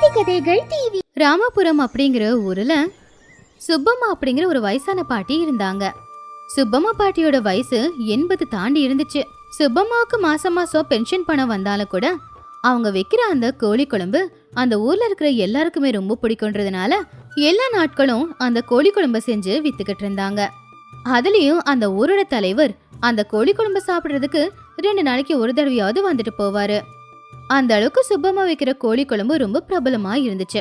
நீதி கதைகள் டிவி ராமபுரம் அப்படிங்கிற ஊர்ல சுப்பம்மா அப்படிங்கிற ஒரு வயசான பாட்டி இருந்தாங்க. சுப்பம்மா பாட்டியோட வயசு எண்பது தாண்டி இருந்துச்சு. சுப்பம்மாவுக்கு மாசம் மாசம் பென்ஷன் பணம் வந்தாலும் கூட அவங்க வைக்கிற அந்த கோழி குழம்பு அந்த ஊர்ல இருக்கிற எல்லாருக்குமே ரொம்ப பிடிக்கும்ன்றதுனால எல்லா நாட்களும் அந்த கோழி குழம்பு செஞ்சு வித்துக்கிட்டு இருந்தாங்க. அதுலயும் அந்த ஊரோட தலைவர் அந்த கோழி குழம்பு சாப்பிடுறதுக்கு ரெண்டு நாளைக்கு ஒரு தடவையாவது வந்துட்டு போவாரு. அந்த அளவுக்கு சுப்பம்மா வைக்கிற கோழி குழம்பு ரொம்ப பிரபலமா இருந்துச்சு.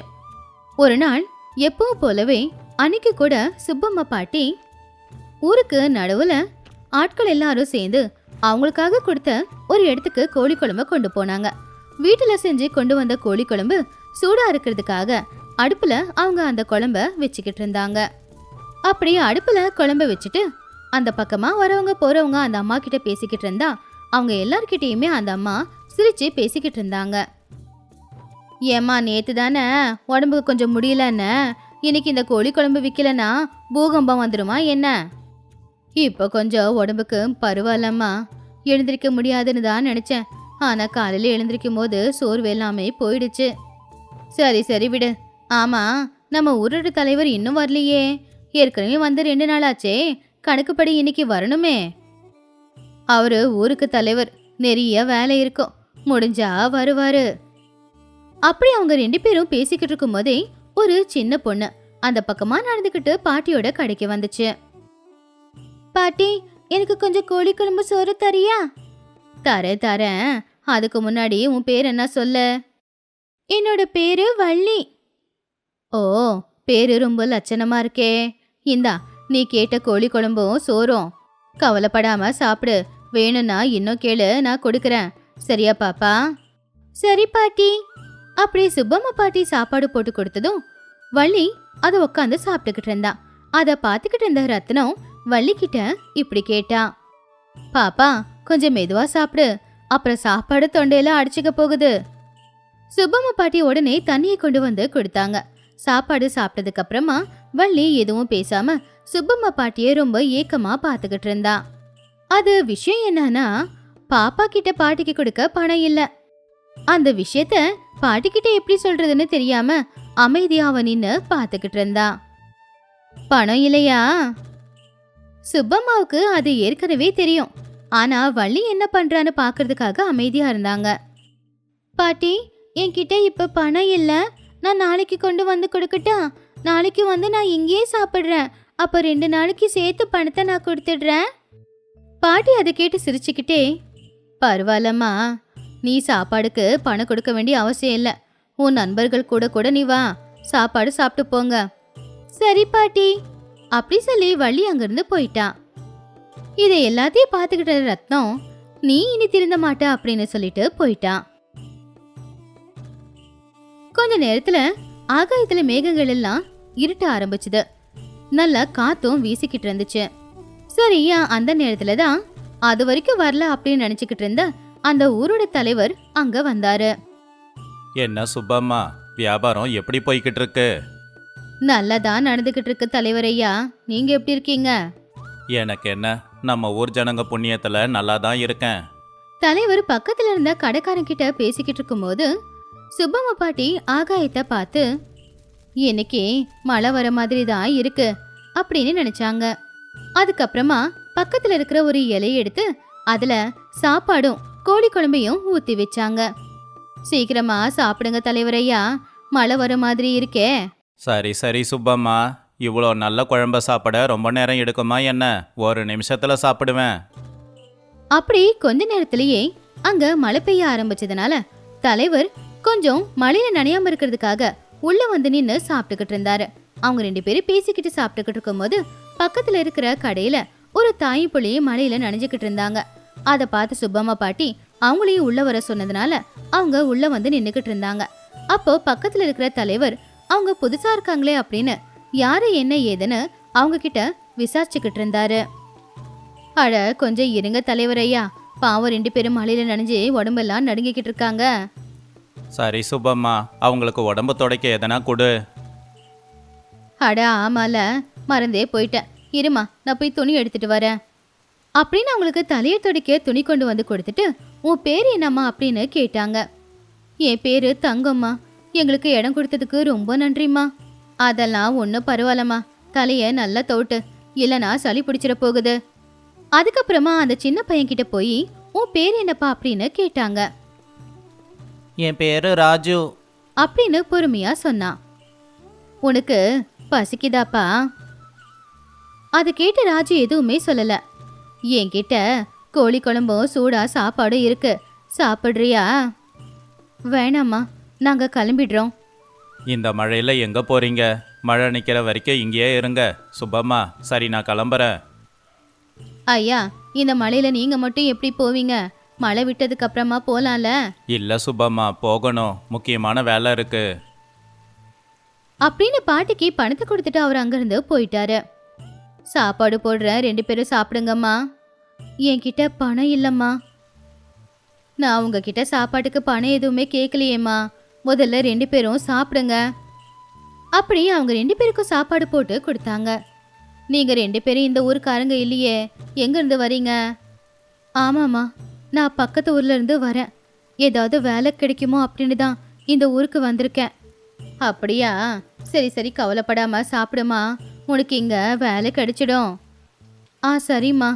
ஒரு நாள் எப்பவும் போலவே அன்னைக்கு கூட சுப்பம்மா பாட்டி ஊருக்கு நடுவுல ஆட்கள் எல்லாரும் சேர்ந்து அவங்களுக்காக கொடுத்த ஒரு இடத்துக்கு கோழி குழம்ப கொண்டு போனாங்க. வீட்டில் செஞ்சு கொண்டு வந்த கோழி குழம்பு சூடாக இருக்கிறதுக்காக அடுப்பில் அவங்க அந்த குழம்ப வச்சுக்கிட்டு இருந்தாங்க. அப்படி அடுப்பில் குழம்ப வச்சுட்டு அந்த பக்கமாக வரவங்க போகிறவங்க அந்த அம்மா கிட்ட பேசிக்கிட்டு இருந்தா அவங்க எல்லார்கிட்டேயுமே அந்த அம்மா சிரிச்சு பேசிக்கிட்டு இருந்தாங்க. ஏம்மா நேத்து தானே? உடம்புக்கு கொஞ்சம் முடியலன்னு? இன்னைக்கு இந்த கோழி குழம்பு விற்கலனா பூகம்பம் வந்துடுமா என்ன? இப்போ கொஞ்சம் உடம்புக்கு பரவாயில்லம்மா. எழுந்திருக்க முடியாதுன்னு தான் நினச்சேன். ஆனால் காலையில் எழுந்திருக்கும் போது சோர்வு எல்லாமே போயிடுச்சு. சரி சரி விடு. ஆமாம் நம்ம ஊரோட தலைவர் இன்னும் வரலையே. ஏற்கனவே வந்து ரெண்டு நாளாச்சே. கணக்குப்படி இன்னைக்கு வரணுமே. அவரு ஊருக்கு தலைவர். நிறைய வேலை இருக்கும். முடிஞ்சா வருவாரு. அப்படி அவங்க ரெண்டு பேரும் பேசிக்கிட்டு இருக்கும் போதே ஒரு சின்ன பொண்ணு அந்த பக்கமா நடந்துக்கிட்டு பாட்டியோட கடைக்கு வந்துச்சு. பாட்டி எனக்கு கொஞ்சம் கோழி குழம்பு சோறு தரியா? தரேன் தரேன். அதுக்கு முன்னாடி உன் பேர் என்ன சொல்ல? என்னோட பேரு வள்ளி. ஓ பேரு ரொம்ப லட்சணமா இருக்கே. இந்தா நீ கேட்ட கோழி குழம்பும் சோறும். கவலைப்படாம சாப்பிடு. வேணும்னா இன்னும் கேளு நான் கொடுக்குறேன். சரியா பாப்பா? சரி பாட்டி. அப்படி சுப்பம்மா பாட்டி சாப்பாடு போட்டு கொடுத்ததும் வள்ளி அதை உட்காந்து சாப்பிட்டுக்கிட்டு இருந்தா. அதை பார்த்துக்கிட்டு இருந்த ரத்னம் வள்ளி கிட்ட இப்படி கேட்டா. பாப்பா கொஞ்சம் மெதுவா சாப்பிடு. அப்புறம் சாப்பாடு தொண்டையில அடிச்சுக்க போகுது. சுப்பம்மா பாட்டி உடனே தண்ணியை கொண்டு வந்து கொடுத்தாங்க. சாப்பாடு சாப்பிட்டதுக்கு அப்புறமா வள்ளி எதுவும் பேசாம சுப்பம்மா பாட்டியை ரொம்ப ஏக்கமா பார்த்துக்கிட்டு இருந்தா. அது விஷயம் என்னன்னா பாப்பா கிட்ட பாட்டிக்கு கொடுக்க பணம் இல்ல. அந்த விஷயத்த பாட்டிக்கிட்ட எப்படி சொல்றதுன்னு தெரியாம அமைதியா அவன் நின்னு பாத்துக்கிட்டு இருந்தா. பணம் இல்லையா? சுப்பம்மாவுக்கு அது ஏற்கனவே தெரியும். ஆனா வள்ளி என்ன பண்றான்னு பாக்குறதுக்காக அமைதியா இருந்தாங்க. பாட்டி என்கிட்ட இப்ப பணம் இல்ல. நான் நாளைக்கு கொண்டு வந்து கொடுக்கட்டா? நாளைக்கு வந்து நான் இங்கேயே சாப்பிடுறேன். அப்ப ரெண்டு நாளைக்கு சேர்த்து பணத்தை நான் கொடுத்துடுறேன். பாட்டி அதை கேட்டு சிரிச்சுக்கிட்டே பரவாயில்லம்மா. நீ சாப்பாடுக்கு பணம் கொடுக்க வேண்டிய அவசியம் இல்லை. உன் நண்பர்கள் கூட கூட நீ வா. சாப்பாடு சாப்பிட்டு போங்க. சரி பாட்டி. அப்படி சொல்லி வள்ளி அங்கிருந்து போயிட்டான் இதை எல்லாத்தையும் பார்த்துக்கிட்ட ரத்னம் நீ இனி திருந்த மாட்ட அப்படின்னு சொல்லிட்டு போயிட்டான் கொஞ்ச நேரத்துல ஆகாயத்துல மேகங்கள் எல்லாம் இருட்ட ஆரம்பிச்சுது. நல்லா காத்தும் வீசிக்கிட்டு இருந்துச்சு. சரியா அந்த நேரத்துல தான் அது வரைக்கும் வரல அப்படின்னு நினைச்சுக்கிட்டு இருந்த அந்த ஊரோட தலைவர் அங்க வந்தாரு. என்ன சுப்பம்மா வியாபாரம் எப்படி போய்கிட்டு இருக்கு? நல்லதா நடந்துகிட்டு இருக்கு தலைவர் ஐயா. நீங்க எப்படி இருக்கீங்க? எனக்கு என்ன நம்ம ஊர் ஜனங்க புண்ணியத்துல நல்லா தான் இருக்கேன். தலைவர் பக்கத்துல இருந்த கடைக்காரன் கிட்ட பேசிக்கிட்டு இருக்கும்போது சுப்பம்மா பாட்டி ஆகாயத்தை பார்த்து இன்னைக்கு மழை வர மாதிரி தான் இருக்கு அப்படின்னு நினைச்சாங்க. அதுக்கப்புறமா பக்கத்துல இருக்கிற ஒரு இலையை எடுத்து அதுல சாப்பாடும் கோழி குழம்பையும் ஊத்தி வச்சாங்க. சீக்கிரமா சாப்பிடுங்க தலைவரையா. மழை வர மாதிரி இருக்கே. சரி சரி சுப்பம்மா. இவ்வளோ நல்ல குழம்ப சாப்பிட ரொம்ப நேரம் எடுக்குமா என்ன? ஒரு நிமிஷத்துல சாப்பிடுவேன். அப்படி கொஞ்ச நேரத்திலேயே அங்க மழை பெய்ய ஆரம்பிச்சதுனால தலைவர் கொஞ்சம் மழையில நனையாம இருக்கிறதுக்காக உள்ள வந்து நின்னு சாப்பிட்டுக்கிட்டு இருந்தாரு. அவங்க ரெண்டு பேரும் பேசிக்கிட்டு சாப்பிட்டுக்கிட்டு இருக்கும்போது பக்கத்துல இருக்கிற கடையில ஒரு தாய் புள்ளி மழையில நனைஞ்சுக்கிட்டு இருந்தாங்க. அதை பார்த்து சுப்பம்மா பாட்டி அவங்களையும் உள்ள வர சொன்னதுனால அவங்க உள்ள வந்து நின்னுக்கிட்டு இருந்தாங்க. அப்போ பக்கத்துல இருக்கிற தலைவர் அவங்க புதுசா இருக்காங்களே அப்படின்னு யாரு என்ன ஏதுன்னு அவங்க கிட்ட விசாரிச்சுக்கிட்டு இருந்தாரு. அட கொஞ்சம் இருங்க தலைவர் ஐயா. பாவம் ரெண்டு பேரும் மழையில நனைஞ்சு உடம்பெல்லாம் நடுங்கிக்கிட்டு இருக்காங்க. சரி சுப்பம்மா அவங்களுக்கு உடம்பு துடைக்க எதனா கொடு. அட ஆமால. மறந்தே போயிட்டேன். இருமா நான் போய் துணி எடுத்துட்டு வரேன். அப்படின்னு அவங்களுக்கு தலையை துடைக்க துணி கொண்டு வந்து கொடுத்துட்டு உன் பேர் என்னம்மா? அப்படின்னு கேட்டாங்க. என் பேரு தங்கம்மா. எங்களுக்கு இடம் கொடுத்ததுக்கு ரொம்ப நன்றிம்மா. அதெல்லாம் ஒன்றும் பரவாயில்லம்மா. தலைய நல்லா தோட்டு இல்லைனா சளி பிடிச்சிட போகுது. அதுக்கப்புறமா அந்த சின்ன பையன் கிட்ட போய் உன் பேர் என்னப்பா? அப்படின்னு கேட்டாங்க. என் பேரு ராஜு. அப்படின்னு பொறுமையா சொன்னான். உனக்கு பசிக்குதாப்பா? அதை கேட்டு ராஜு எதுவுமே சொல்லல. என்கிட்ட கோழி குழம்பும் சூடா சாப்பாடும் இருக்கு. சாப்பிடுறியா? வேணாம்மா நாங்க கிளம்பிடுறோம். இந்த மழையில எங்க போறீங்க? மழை நிக்கிற வரைக்கும் இங்கேயே இருங்க. சுப்பம்மா சரி நான் கிளம்புறேன். ஐயா இந்த மழையில நீங்க மட்டும் எப்படி போவீங்க? மழை விட்டதுக்கு அப்புறமா போலாம்ல? இல்ல சுப்பம்மா போகணும். முக்கியமான வேலை இருக்கு. அப்படின்னு பாட்டிக்கு பணத்தை கொடுத்துட்டு அவர் அங்கிருந்து போயிட்டாரு. சாப்பாடு போடுறேன். ரெண்டு பேரும் சாப்பிடுங்கம்மா. என்கிட்ட பணம் இல்லைம்மா. நான் உங்ககிட்ட சாப்பாட்டுக்கு பணம் எதுவுமே கேட்கலையேம்மா. முதல்ல ரெண்டு பேரும் சாப்பிடுங்க. அப்படி அவங்க ரெண்டு பேருக்கும் சாப்பாடு போட்டு கொடுத்தாங்க. நீங்கள் ரெண்டு பேரும் இந்த ஊருக்காரங்க இல்லையே. எங்கேருந்து வரீங்க? ஆமாம்மா. நான் பக்கத்து ஊர்லேருந்து வரேன். ஏதாவது வேலை கிடைக்குமோ அப்படின்னு தான் இந்த ஊருக்கு வந்திருக்கேன். அப்படியா? சரி சரி. கவலைப்படாமல் சாப்பிடுமா? உனக்கு இங்கே வேலை கிடைச்சிடும். ஆ சரிம்மா.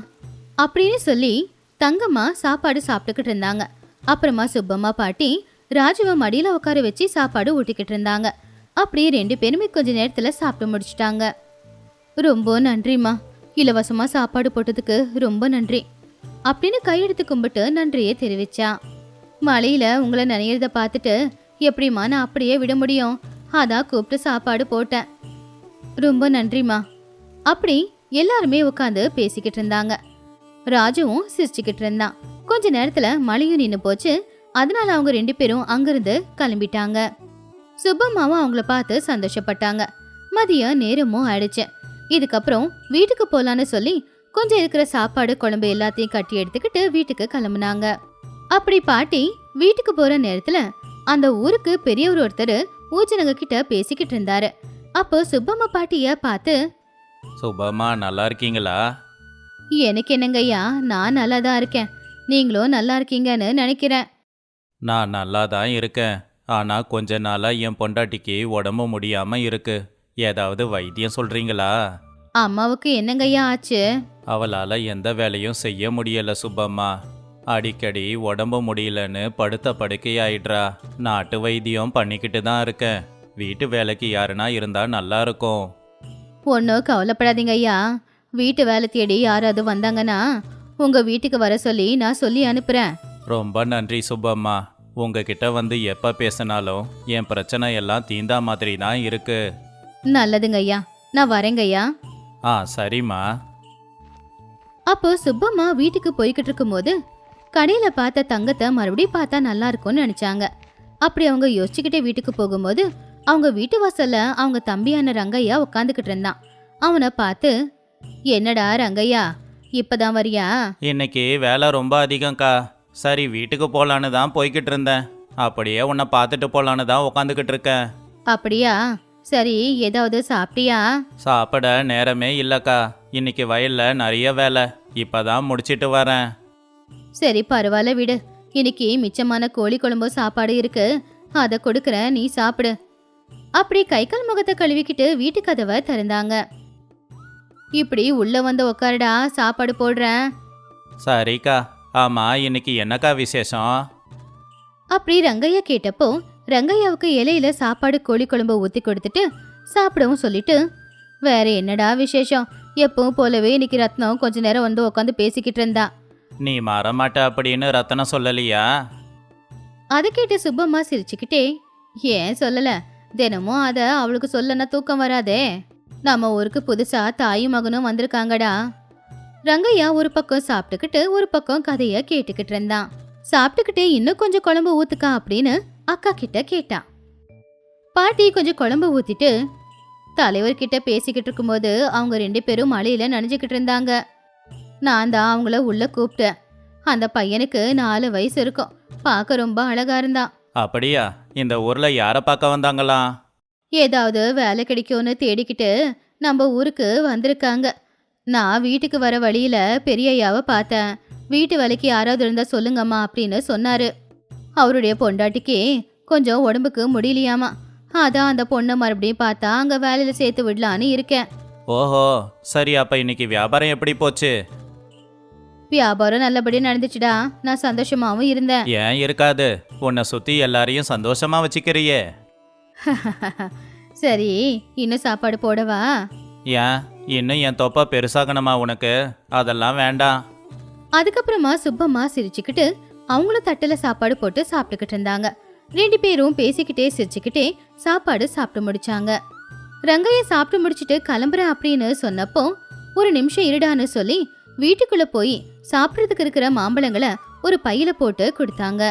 அப்படின்னு சொல்லி தங்கம்மா சாப்பாடு சாப்பிட்டுக்கிட்டு இருந்தாங்க. அப்புறமா சுப்பம்மா பாட்டி ராஜுவை மடியில் உட்கார வச்சு சாப்பாடு ஊட்டிக்கிட்டு இருந்தாங்க. அப்படியே ரெண்டு பேருமே கொஞ்ச நேரத்தில் சாப்பிட்டு முடிச்சிட்டாங்க. ரொம்ப நன்றிம்மா. இலவசமாக சாப்பாடு போட்டதுக்கு ரொம்ப நன்றி. அப்படின்னு கையெடுத்து கும்பிட்டு நன்றியை தெரிவிச்சா. மழையில் உங்களை நினைக்கிறத பார்த்துட்டு எப்படிம்மா நான் அப்படியே விட முடியும்? அதான் கூப்பிட்டு சாப்பாடு போட்டேன். ரொம்ப நன்றிம்மா. அப்படி எல்லாருமே உட்காந்து பேசிக்கிட்டு இருந்தாங்க. ராஜுவும் சிரிச்சுக்கிட்டு இருந்தான். கொஞ்ச நேரத்துல மழையும் நின்று போச்சு. அதனால அவங்க ரெண்டு பேரும் அங்கிருந்து கிளம்பிட்டாங்க. சுப்பம்மாவும் அவங்கள பார்த்து சந்தோஷப்பட்டாங்க. மதியம் நேரமும் ஆயிடுச்சு. இதுக்கப்புறம் வீட்டுக்கு போலான்னு சொல்லி கொஞ்சம் இருக்கிற சாப்பாடு குழம்பு எல்லாத்தையும் கட்டி எடுத்துக்கிட்டு வீட்டுக்கு கிளம்புனாங்க. அப்படி பாட்டி வீட்டுக்கு போற நேரத்துல அந்த ஊருக்கு பெரியவர் ஒருத்தர் ஊஜனங்க கிட்ட பேசிக்கிட்டு இருந்தாரு. அப்போ சுப்பம்மா பாட்டிய பார்த்து சுப்பம்மா நல்லா இருக்கீங்களா? எனக்கு என்னங்கய்யா நான் நல்லா தான் இருக்கேன். நீங்களும் நல்லா இருக்கீங்கன்னு நினைக்கிறேன். நான் நல்லா தான் இருக்கேன். ஆனா கொஞ்ச நாளா என் பொண்டாட்டிக்கு உடம்பு முடியாம இருக்கு. ஏதாவது வைத்தியம் சொல்றீங்களா? அம்மாவுக்கு என்னங்கய்யா ஆச்சு? அவளால எந்த வேலையும் செய்ய முடியல சுப்பம்மா. அடிக்கடி உடம்பு முடியலன்னு படுத்த படுக்கையாயிடுறா. நாட்டு வைத்தியம் பண்ணிக்கிட்டு தான் இருக்கேன். வீட்டு வேலைக்கு யாருனா இருந்தா நல்லா இருக்கும். ஒன்றும் கவலைப்படாதீங்க ஐயா. வீட்டு வேலை தேடி யாராவது வந்தாங்கன்னா உங்க வீட்டுக்கு வர சொல்லி நான் சொல்லி அனுப்புறேன். ரொம்ப நன்றி சுப்பம்மா. உங்ககிட்ட வந்து எப்ப பேசினாலும் என் பிரச்சனை எல்லாம் தீந்தா மாதிரி தான் இருக்கு. நல்லதுங்க ஐயா. நான் வரேங்க ஐயா. ஆ சரிம்மா. அப்போ சுப்பம்மா வீட்டுக்கு போய்கிட்டு இருக்கும்போது கடையில பார்த்த தங்கத்தை மறுபடியும் பார்த்தா நல்லா இருக்கும்னு நினைச்சாங்க. அப்படி அவங்க யோசிச்சுக்கிட்டே வீட்டுக்கு போகும்போது அவங்க வீட்டு வாசல்ல அவங்க தம்பியான ரங்கையா உட்காந்துக்கிட்டு இருந்தான். அவனை பார்த்து என்னடா ரங்கையா இப்பதான் வரியா? இன்னைக்கு வேலை ரொம்ப அதிகம்க்கா. சரி வீட்டுக்கு போலான்னு தான் போய்கிட்டு இருந்தேன். அப்படியே உன்னை பார்த்துட்டு போலான்னு தான் உட்காந்துக்கிட்டு இருக்கேன். அப்படியா? சரி ஏதாவது சாப்பிட்டியா? சாப்பிட நேரமே இல்லைக்கா. இன்னைக்கு வயல்ல நிறைய வேலை. இப்பதான் முடிச்சிட்டு வரேன். சரி பரவாயில்ல விடு. இன்னைக்கு மிச்சமான கோழி குழம்பு சாப்பாடு இருக்கு. அதை கொடுக்குறேன். நீ சாப்பிடு. அப்படி கை கால் முகத்தை கழுவிக்கிட்டு வீட்டு கதவை திறந்தாங்க. இப்படி உள்ள வந்து உக்காருடா சாப்பாடு போடுறேன். சரிக்கா. ஆமா இன்னைக்கு என்னக்கா விசேஷம்? அப்படி ரங்கையா கேட்டப்போ ரங்கையாவுக்கு இலையில சாப்பாடு கோழி குழம்பு ஊத்தி கொடுத்துட்டு சாப்பிடவும் சொல்லிட்டு வேற என்னடா விசேஷம்? எப்பவும் போலவே இன்னைக்கு ரத்னம் கொஞ்ச நேரம் வந்து உட்காந்து பேசிக்கிட்டு இருந்தா. நீ மாறமாட்ட அப்படின்னு ரத்தனம் சொல்லலையா? அதை கேட்டு சுப்பம்மா சிரிச்சுக்கிட்டே ஏன் சொல்லல? தினமும் அதை அவளுக்கு சொல்லனா தூக்கம் வராதே. நம்ம ஊருக்கு புதுசா தாயும் மகனும் வந்திருக்காங்கடா. ரங்கையா ஒரு பக்கம் சாப்பிட்டுக்கிட்டு ஒரு பக்கம் கதைய கேட்டுக்கிட்டு இருந்தான். சாப்பிட்டுக்கிட்டே இன்னும் கொஞ்சம் குழம்பு ஊத்துக்கா அப்படின்னு அக்கா கிட்ட கேட்டான் பாட்டி கொஞ்சம் குழம்பு ஊத்திட்டு தலைவர்கிட்ட பேசிக்கிட்டு இருக்கும்போது அவங்க ரெண்டு பேரும் மழையில நனைஞ்சுக்கிட்டு இருந்தாங்க. நான் தான் அவங்கள உள்ள கூப்பிட்டேன். அந்த பையனுக்கு நாலு வயசு இருக்கும். பார்க்க ரொம்ப அழகா இருந்தான். அப்படியா? இந்த ஊர்ல யாரை பார்க்க வந்தாங்களாம் ஏதாவது வேலை கிடைக்கும்னு தேடிக்கிட்டு நம்ம ஊருக்கு வந்திருக்காங்க. நான் வீட்டுக்கு வர வழியில பெரியய்யாவை பார்த்தேன். வீட்டு வேலைக்கு யாராவது இருந்தா சொல்லுங்கம்மா அப்படின்னு சொன்னாரு. அவருடைய பொண்டாட்டிக்கு கொஞ்சம் உடம்புக்கு முடியலையாமா. அதான் அந்த பொண்ணை மறுபடியும் பார்த்தா அங்க வேலையில சேர்த்து விடலான்னு இருக்கேன். ஓஹோ சரி அப்ப இன்னைக்கு வியாபாரம் எப்படி போச்சு? வியாபாரம் நல்லபடியா நடந்துச்சுடா. நான் சந்தோஷமாவும் இருந்தேன். ஏன் இருக்காது? உன்னை சுத்தி எல்லாரையும் சந்தோஷமா வச்சுக்கிறியே. சரி இன்னும் சாப்பாடு போடவா? ஏன்? இன்னும் என் தொப்பை பெருசாகணுமா உனக்கு? அதெல்லாம் வேண்டாம். அதுக்கப்புறமா சுப்பம்மா சிரிச்சுக்கிட்டு அவங்களும் தட்டுல சாப்பாடு போட்டு சாப்பிட்டுக்கிட்டு இருந்தாங்க. ரெண்டு பேரும் பேசிக்கிட்டே சிரிச்சுக்கிட்டே சாப்பாடு சாப்பிட்டு முடிச்சாங்க. ரங்கைய சாப்பிட்டு முடிச்சிட்டு கிளம்புறேன் அப்படின்னு சொன்னப்போ ஒரு நிமிஷம் இருடான்னு சொல்லி வீட்டுக்குள்ள போய் சாப்பிட்றதுக்கு இருக்கிற மாம்பழங்களை ஒரு பையில போட்டு கொடுத்தாங்க.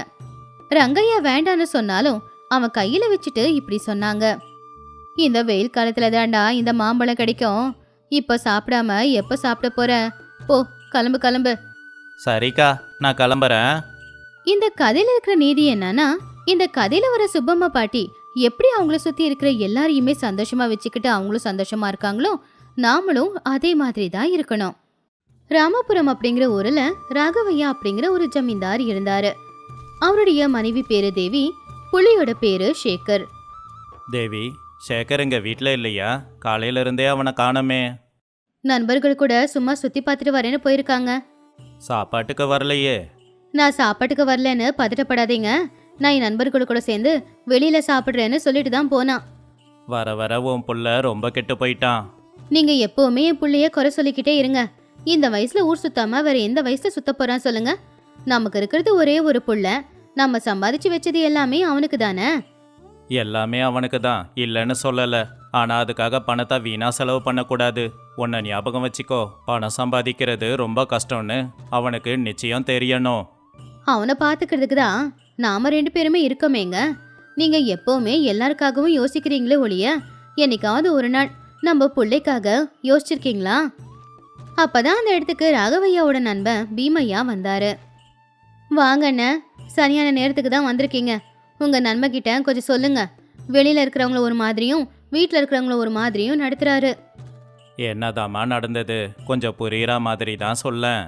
ரங்கையா வேண்டான்னு சொன்னாலும் அவன் கையில வச்சுட்டு இப்படி சொன்னாங்க. இந்த வெயில் காலத்துல தாண்டா இந்த மாம்பழம் கிடைக்கும். இப்ப சாப்பிடாம எப்ப சாப்பிட போற? போ கிளம்பு கிளம்பு. சரிக்கா நான் கிளம்புறேன். இந்த கதையில இருக்கிற நீதி என்னன்னா இந்த கதையில வர சுப்பம்மா பாட்டி எப்படி அவங்கள சுத்தி இருக்கிற எல்லாரையுமே சந்தோஷமா வச்சுக்கிட்டு அவங்களும் சந்தோஷமா இருக்காங்களோ நாமளும் அதே மாதிரி தான் இருக்கணும். ராமபுரம் அப்படிங்கிற ஊர்ல ராகவையா அப்படிங்கிற ஒரு ஜமீன்தார் இருந்தாரு. அவருடைய மனைவி பேரு தேவி புள்ளியோட பேரு சேகர். தேவி சேகர் இங்க வீட்டில் இல்லையா? காலையில இருந்தே அவனை காணோமே. நண்பர்கள் கூட சும்மா சுத்தி பார்த்துட்டு வரேன்னு போயிருக்காங்க. சாப்பாட்டுக்கு வரலையே. நான் சாப்பாட்டுக்கு வரலன்னு பதட்டப்படாதீங்க. நான் என் நண்பர்கள் கூட சேர்ந்து வெளியில சாப்பிடுறேன்னு சொல்லிட்டு தான் போனான். வர வர உன் புள்ள ரொம்ப கெட்டு போயிட்டான். நீங்க எப்பவுமே என் புள்ளைய குறை சொல்லிக்கிட்டே இருங்க. இந்த வயசுல ஊர் சுத்தாம வேற எந்த வயசுல சுத்த போறான் சொல்லுங்க? நமக்கு இருக்கிறது ஒரே ஒரு புள்ள. நம்ம சம்பாதிச்சு வச்சது எல்லாமே அவனுக்கு தானே? எல்லாமே அவனுக்கு தான். இல்லைன்னு சொல்லல. ஆனா அதுக்காக பணத்தை வீணா செலவு பண்ணக்கூடாது. உன்னை ஞாபகம் வச்சுக்கோ. பணம் சம்பாதிக்கிறது ரொம்ப கஷ்டம்னு அவனுக்கு நிச்சயம் தெரியணும். அவனை பாத்துக்கிறதுக்கு தான் நாம ரெண்டு பேருமே இருக்கோமேங்க. நீங்க எப்பவுமே எல்லாருக்காகவும் யோசிக்கிறீங்களே ஒழிய என்னைக்காவது ஒரு நாள் நம்ம பிள்ளைக்காக யோசிச்சிருக்கீங்களா? அப்பதான் அந்த இடத்துக்கு ராகவையாவோட நண்பன் பீமையா வந்தாரு. வாங்கண்ண சரியான நேரத்துக்கு தான் வந்திருக்கீங்க. உங்க நண்பகிட்ட கொஞ்சம் சொல்லுங்க. வெளியில இருக்கிறவங்கள ஒரு மாதிரியும் வீட்டில் இருக்கிறவங்கள ஒரு மாதிரியும் நடத்துறாரு. என்னதாம்மா நடந்தது? கொஞ்சம் புரியுற மாதிரி தான் சொல்லேன்.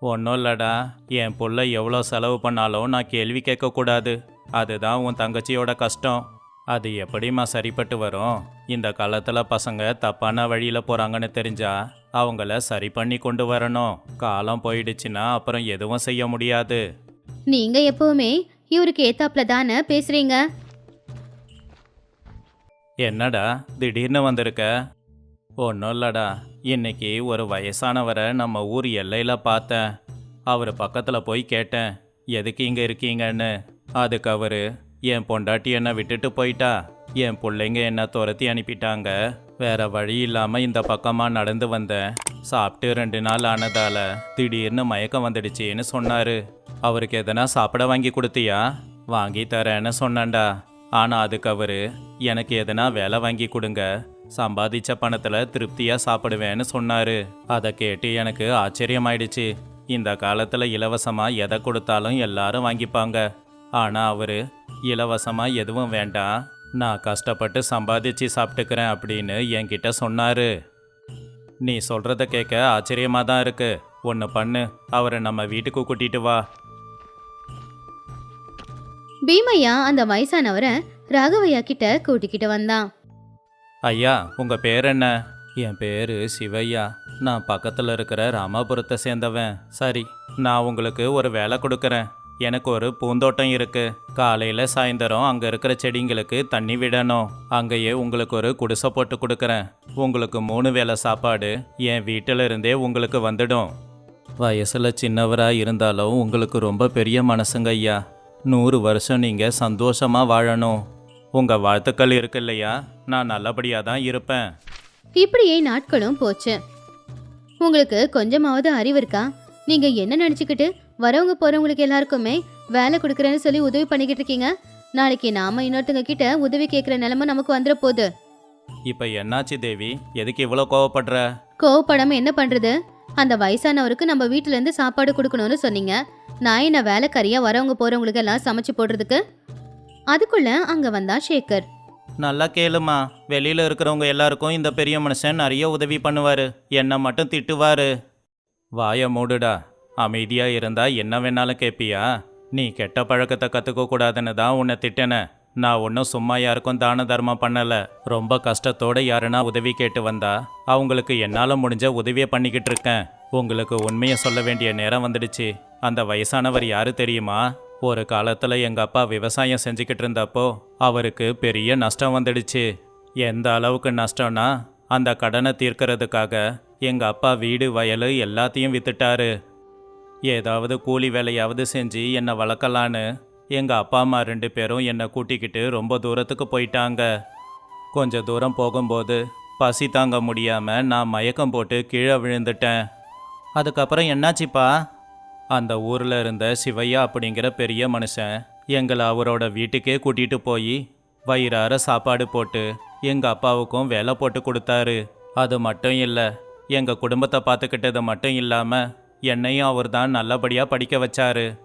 ஒன்றும் இல்லடா என் புள்ள எவ்வளோ செலவு பண்ணாலும் நான் கேள்வி கேட்கக்கூடாது. அதுதான் உன் தங்கச்சியோட கஷ்டம். அது எப்படிம்மா சரிப்பட்டு வரும்? இந்த காலத்தில் பசங்க தப்பான வழியில் போகிறாங்கன்னு தெரிஞ்சா அவங்கள சரி பண்ணி கொண்டு வரணும். காலம் போயிடுச்சுன்னா அப்புறம் எதுவும் செய்ய முடியாது. நீங்க எப்பவுமே இவருக்கு ஏத்தாப்புல தானே பேசுறீங்க? என்னடா திடீர்னு வந்திருக்க? ஒன்றும் இல்லடா இன்னைக்கு ஒரு வயசானவரை நம்ம ஊர் எல்லையில் பார்த்தேன். அவர் பக்கத்தில் போய் கேட்டேன் எதுக்கு இங்கே இருக்கீங்கன்னு? அதுக்கு அவர் என் பொண்டாட்டி என்னை விட்டுட்டு போயிட்டா? என் பிள்ளைங்க என்னை துரத்தி அனுப்பிட்டாங்க. வேற வழி இல்லாமல் இந்த பக்கமாக நடந்து வந்தேன். சாப்பிட்டு ரெண்டு நாள் ஆனதால திடீர்னு மயக்கம் வந்துடுச்சுன்னு சொன்னார். அவருக்கு எதனா சாப்பிட வாங்கி கொடுத்தியா? வாங்கி தரேன்னு சொன்னேன்டா. ஆனால் அதுக்கு அவர் எனக்கு எதனா வேலை வாங்கி கொடுங்க. சம்பாதிச்ச பணத்தில் திருப்தியாக சாப்பிடுவேன்னு சொன்னார். அதை கேட்டு எனக்கு ஆச்சரியமாயிடுச்சு. இந்த காலத்தில் இலவசமாக எதை கொடுத்தாலும் எல்லாரும் வாங்கிப்பாங்க. ஆனால் அவர் இலவசமாக எதுவும் வேண்டாம் நான் கஷ்டப்பட்டு சம்பாதிச்சு சாப்பிட்டுக்கிறேன் அப்படின்னு என்கிட்ட சொன்னார். நீ சொல்கிறத கேட்க ஆச்சரியமாக தான் இருக்கு. ஒன்று பண்ணு. அவரை நம்ம வீட்டுக்கு கூட்டிட்டு வா. பீமையா அந்த வயசானவரை ராகவையா கிட்ட கூட்டிக்கிட்டு வந்தான். ஐயா உங்க பேர் என்ன? என் பேரு சிவையா. நான் பக்கத்தில் இருக்கிற ராமாபுரத்தை சேர்ந்தவன். சரி நான் உங்களுக்கு ஒரு வேலை கொடுக்குறேன். எனக்கு ஒரு பூந்தோட்டம் இருக்கு. காலையில் சாயந்தரம் அங்கே இருக்கிற செடிங்களுக்கு தண்ணி விடணும். அங்கேயே உங்களுக்கு ஒரு குடிசை போட்டு கொடுக்குறேன். உங்களுக்கு மூணு வேளை சாப்பாடு என் வீட்டில இருந்தே உங்களுக்கு வந்துடும். வயசில் சின்னவராக இருந்தாலும் உங்களுக்கு ரொம்ப பெரிய மனசுங்க ஐயா. நூறு வருஷம் நீங்கள் சந்தோஷமாக வாழணும். உங்கள் வாழ்த்துக்கள் இருக்கு இல்லையா? நான் நல்லபடியாக தான் இருப்பேன். இப்படியே நாட்களும் போச்சு? உங்களுக்கு கொஞ்சமாவது அறிவு இருக்கா? நீங்க என்ன நினைச்சுக்கிட்டு வரவங்க போறவங்களுக்கு எல்லாருக்குமே வேலை கொடுக்குறேன்னு சொல்லி உதவி பண்ணிக்கிட்டு இருக்கீங்க. நாளைக்கு நாம இன்னொருத்தங்க கிட்ட உதவி கேட்குற நிலைமை நமக்கு வந்துட போகுது இப்போ என்னாச்சு தேவி? எதுக்கு இவ்வளோ கோவப்படுற? கோவப்படாம என்ன பண்றது? அந்த வயசானவருக்கு நம்ம வீட்டுல இருந்து சாப்பாடு கொடுக்கணும்னு சொன்னீங்க. நான் என்ன வேலைக்காரியா வரவங்க போறவங்களுக்கு எல்லாம் சமைச்சு போடுறதுக்கு? அதுக்குள்ள அங்க வந்தா சேகர். நல்லா கேளுமா. வெளியில் இருக்கிறவங்க எல்லாருக்கும் இந்த பெரிய மனுஷன் நிறைய உதவி பண்ணுவார். என்னை மட்டும் திட்டுவார். வாயை மூடுடா. அமைதியாக இருந்தா என்ன வேணாலும் கேட்பியா நீ கெட்ட பழக்கத்தை கற்றுக்க கூடாதுன்னு தான் உன்னை திட்டினேன் நான் ஒன்றும் சும்மா யாருக்கும் தான தர்மம் பண்ணல. ரொம்ப கஷ்டத்தோட யாருன்னா உதவி கேட்டு வந்தா அவங்களுக்கு என்னால் முடிஞ்ச உதவியை பண்ணிக்கிட்டு இருக்கேன். உங்களுக்கு உண்மையை சொல்ல வேண்டிய நேரம் வந்துடுச்சு. அந்த வயசானவர் யாரு தெரியுமா? ஒரு காலத்தில் எங்கள் அப்பா விவசாயம் செஞ்சுக்கிட்டு இருந்தப்போ அவருக்கு பெரிய நஷ்டம் வந்துடுச்சு. எந்த அளவுக்கு நஷ்டம்னா அந்த கடனை தீர்க்கறதுக்காக எங்கள் அப்பா வீடு வயல் எல்லாத்தையும் வித்துட்டாரு. ஏதாவது கூலி வேலையாவது செஞ்சு என்னை வளர்க்கலான்னு எங்கள் அப்பா அம்மா ரெண்டு பேரும் என்னை கூட்டிக்கிட்டு ரொம்ப தூரத்துக்கு போயிட்டாங்க. கொஞ்ச தூரம் போகும்போது பசி தாங்க முடியாமல் நான் மயக்கம் போட்டு கீழே விழுந்துட்டேன். அதுக்கப்புறம் என்னாச்சுப்பா? அந்த ஊரில் இருந்த சிவையா அப்படிங்கிற பெரிய மனுஷன் எங்களை அவரோட வீட்டுக்கே கூட்டிகிட்டு போய் வயிறார சாப்பாடு போட்டு எங்கள் அப்பாவுக்கும் வேலை போட்டு கொடுத்தாரு. அது மட்டும் இல்லை எங்கள் குடும்பத்தை பார்த்துக்கிட்டது மட்டும் இல்லாமல் என்னையும் அவர் தான் நல்லபடியாக படிக்க வச்சாரு.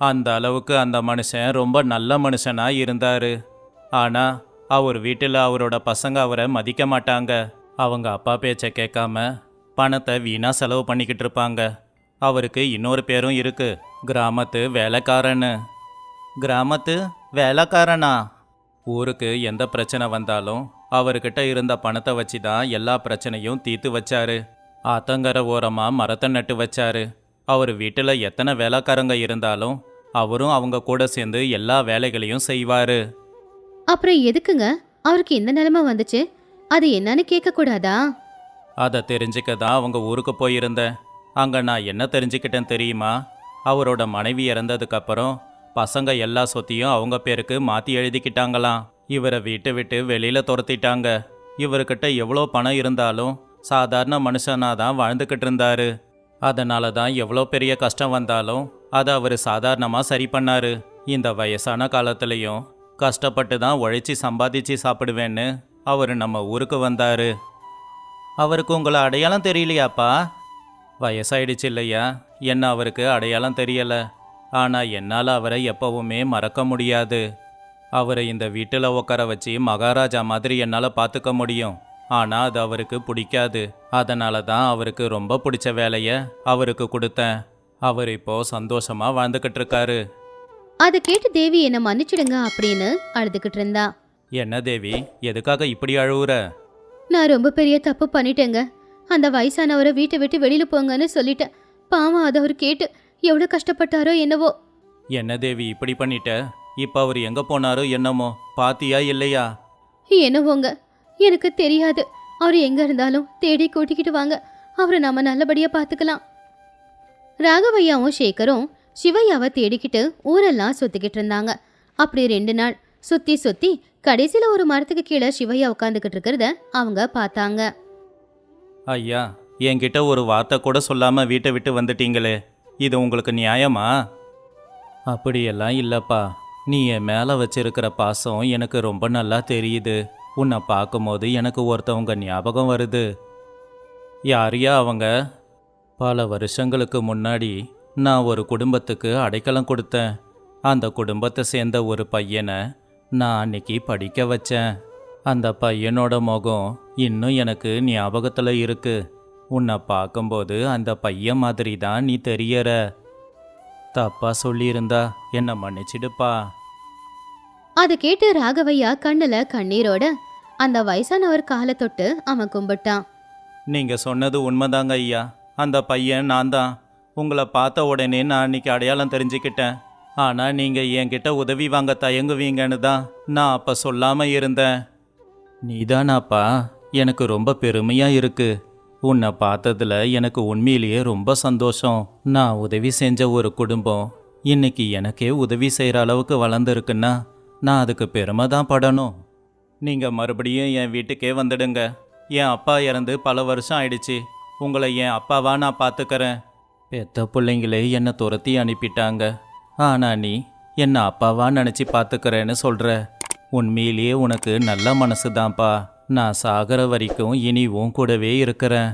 அந்த அளவுக்கு அந்த மனுஷன் ரொம்ப நல்ல மனுஷனாக இருந்தார். ஆனால் அவர் வீட்டில் அவரோட பசங்க அவரை மதிக்க மாட்டாங்க. அவங்க அப்பா பேச்சை கேட்காம பணத்தை வீணாக செலவு பண்ணிக்கிட்டு இருப்பாங்க. அவருக்கு இன்னொரு பேரும் இருக்கு. கிராமத்து வேலைக்காரன்னு. கிராமத்து வேலைக்காரனா? ஊருக்கு எந்த பிரச்சனை வந்தாலும் அவர்கிட்ட இருந்த பணத்தை வச்சு தான் எல்லா பிரச்சனையும் தீர்த்து வச்சாரு. ஆத்தங்கரை ஓரமாக மரத்தை நட்டு வச்சாரு. அவர் வீட்டில் எத்தனை வேலைக்காரங்க இருந்தாலும் அவரும் அவங்க கூட சேர்ந்து எல்லா வேலைகளையும் செய்வார். அப்புறம் எதுக்குங்க? அவருக்கு இந்த நிலைமை வந்துச்சு? அது என்னன்னு கேட்க கூடாதா அதை தெரிஞ்சுக்க தான் அவங்க ஊருக்கு போயிருந்தேன். அங்கே நான் என்ன தெரிஞ்சுக்கிட்டேன் தெரியுமா? அவரோட மனைவி இறந்ததுக்கப்புறம் பசங்க எல்லா சொத்தையும் அவங்க பேருக்கு மாற்றி எழுதிக்கிட்டாங்களாம். இவரை வீட்டை விட்டு வெளியில் துரத்திட்டாங்க. இவர்கிட்ட எவ்வளோ பணம் இருந்தாலும் சாதாரண மனுஷனாக தான் வாழ்ந்துக்கிட்டு இருந்தாரு. அதனால தான் எவ்வளோ பெரிய கஷ்டம் வந்தாலும் அதை அவர் சாதாரணமாக சரி பண்ணாரு. இந்த வயசான காலத்துலேயும் கஷ்டப்பட்டு தான் உழைச்சி சம்பாதிச்சு சாப்பிடுவேன்னு அவர் நம்ம ஊருக்கு வந்தாரு. அவருக்கு உங்களை அடையாளம் தெரியலையாப்பா? வயசாயிடுச்சு இல்லையா? என்ன அவருக்கு அடையாளம் தெரியல. ஆனால் என்னால் அவரை எப்பவுமே மறக்க முடியாது. அவரை இந்த வீட்டில் உட்கார வச்சு மகாராஜா மாதிரி என்னால் பார்த்துக்க முடியும். ஆனால் அது அவருக்கு பிடிக்காது. அதனால தான் அவருக்கு ரொம்ப பிடிச்ச வேலையை அவருக்கு கொடுத்தேன். அவர் இப்போ சந்தோஷமா வாழ்ந்துக்கிட்டு இருக்காரு. அதை கேட்டு தேவி என்ன மன்னிச்சிடுங்க அப்படின்னு அழுதுகிட்டு இருந்தா. என்ன தேவி எதுக்காக இப்படி அழுவுற? நான் ரொம்ப பெரிய தப்பு பண்ணிட்டேங்க. அந்த வயசானவரை வீட்டை விட்டு வெளியில போங்கன்னு சொல்லிட்டேன். பாவம் அதை அவர் கேட்டு எவ்வளவு கஷ்டப்பட்டாரோ என்னவோ. என்ன தேவி இப்படி பண்ணிட்ட? இப்போ அவர் எங்கே போனாரோ என்னமோ? பாத்தியா இல்லையா? என்னவோங்க எனக்கு தெரியாது. அவர் எங்க இருந்தாலும் தேடி கூட்டிக்கிட்டு வாங்க. அவரை நம்ம நல்லபடியா பாத்துக்கலாம். ராகவையாவும் சேகரும் சிவையாவை தேடிக்கிட்டு ஊரெல்லாம் சுத்திக்கிட்டு இருந்தாங்க. அப்படி ரெண்டு நாள் சுத்தி சுத்தி கடைசியில ஒரு மரத்துக்கு கீழே சிவையா உட்காந்துக்கிட்டு இருக்கிறத அவங்க பார்த்தாங்க. ஐயா என்கிட்ட ஒரு வார்த்தை கூட சொல்லாமல் வீட்டை விட்டு வந்துட்டீங்களே. இது உங்களுக்கு நியாயமா? அப்படியெல்லாம் இல்லைப்பா. நீ என் மேலே வச்சிருக்கிற பாசம் எனக்கு ரொம்ப நல்லா தெரியுது. உன்னை பார்க்கும்போது எனக்கு ஒருத்தவங்க ஞாபகம் வருது. யாரையா அவங்க? பல வருஷங்களுக்கு முன்னாடி நான் ஒரு குடும்பத்துக்கு அடைக்கலம் கொடுத்தேன். அந்த குடும்பத்தை சேர்ந்த ஒரு பையனை நான் அன்னைக்கு படிக்க வச்சேன். அந்த பையனோட முகம் இன்னும் எனக்கு ஞாபகத்தில் இருக்கு. உன்னை பார்க்கும்போது அந்த பையன் மாதிரி தான் நீ தெரியற. தப்பா சொல்லியிருந்தா என்னை மன்னிச்சிடுப்பா. அதை கேட்டு ராகவையா கண்ணுல கண்ணீரோட அந்த வயசானவர் காலை தொட்டு அவன் கும்பிட்டான். நீங்க சொன்னது உண்மைதாங்க ஐயா. அந்த பையன் நான் தான். உங்களை பார்த்த உடனே நான் அன்னைக்கு அடையாளம் தெரிஞ்சுக்கிட்டேன். ஆனால் நீங்கள் என்கிட்ட உதவி வாங்க தயங்குவீங்கன்னு தான் நான் அப்போ சொல்லாமல் இருந்தேன். நீதானாப்பா. எனக்கு ரொம்ப பெருமையாக இருக்கு. உன்னை பார்த்ததுல எனக்கு உண்மையிலேயே ரொம்ப சந்தோஷம். நான் உதவி செஞ்ச ஒரு குடும்பம் இன்னைக்கு எனக்கே உதவி செய்கிற அளவுக்கு வளர்ந்துருக்குன்னா நான் அதுக்கு பெருமை தான் படணும். நீங்கள் மறுபடியும் என் வீட்டுக்கே வந்துடுங்க. என் அப்பா இறந்து பல வருஷம் ஆயிடுச்சு. உங்களை என் அப்பாவா நான் பார்த்துக்கறேன் பெத்த பிள்ளைங்களே என்னை துரத்தி அனுப்பிட்டாங்க. ஆனால் நீ என்னை அப்பாவா நினச்சி பார்த்துக்கறேன்னு சொல்கிற உண்மையிலேயே உனக்கு நல்ல மனசு தான்ப்பா. நான் சாகிற வரைக்கும் இனி உன் கூடவே இருக்கிறேன்.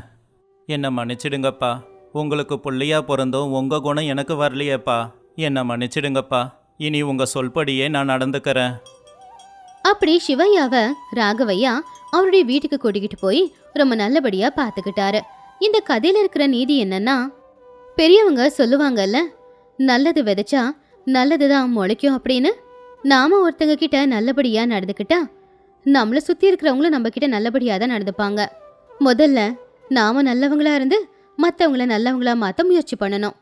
என்னை மன்னிச்சிடுங்கப்பா. உங்களுக்கு புள்ளையா பிறந்தும் உங்கள் குணம் எனக்கு வரலையேப்பா. என்னை மன்னிச்சிடுங்கப்பா. இனி உங்கள் சொல்படியே நான் நடந்துக்கிறேன். அப்படி சிவையாவ ராகவையா அவருடைய வீட்டுக்கு கூட்டிக்கிட்டு போய் ரொம்ப நல்லபடியா பாத்துக்கிட்டாரு இந்த கதையில இருக்கிற நீதி என்னன்னா பெரியவங்க சொல்லுவாங்கல்ல நல்லது விதைச்சா நல்லதுதான் முளைக்கும் அப்படின்னு. நாம ஒருத்தங்க கிட்ட நல்லபடியா நடந்துக்கிட்டா நம்மளை சுத்தி இருக்கிறவங்களும் நம்ம கிட்ட நல்லபடியா தான் நடந்துப்பாங்க. முதல்ல நாம நல்லவங்களா இருந்து மற்றவங்கள நல்லவங்களா மாத்த முயற்சி பண்ணணும்.